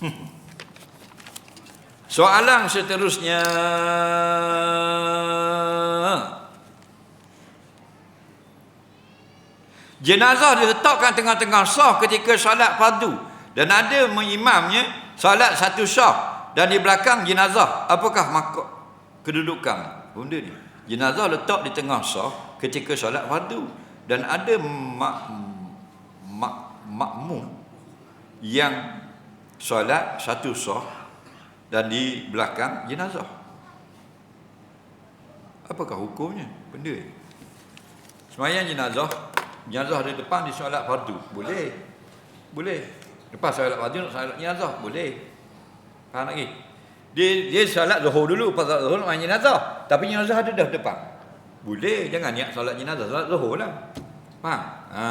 Soalan seterusnya. Jenazah diletakkan tengah-tengah sah ketika solat fardu dan ada mengimamnya solat satu sah dan di belakang jenazah. Apakah makuk kedudukan benda ni? Jenazah letak di tengah sah ketika solat fardu dan ada mak, mak, makmum yang solat satu sah dan di belakang jenazah. Apakah hukumnya benda ni? Semayang jenazah jenazah di depan di solat fardu. Boleh. Boleh. Lepas solat fardu nak solat jenazah boleh. Faham lagi? Dia dia solat zuhur dulu lepas solat zuhur main jenazah. Tapi jenazah ada dah depan. Boleh. Jangan niat solat jenazah solat zuhur lah. Faham? Ha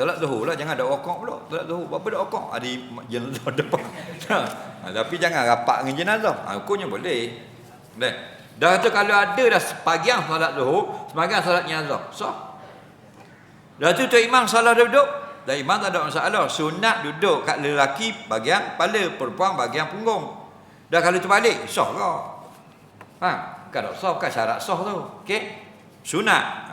solat zuhur lah jangan ada okok pula solat zuhur apa ada okok ada jenazah depan ha, tapi jangan rapat dengan jenazah ha, hukumnya boleh boleh dah tu kalau ada dah sebahagian solat zuhur sebahagian solat jenazah sah Dah tu tu imam salah dia duduk. Dan imam tak ada masalah. Sunat duduk kat lelaki bagian kepala, perempuan bagian punggung. Dah kalau terbalik, sah ke? Ha? Tak sah, kan syarat sah tu. Okey? Sunat.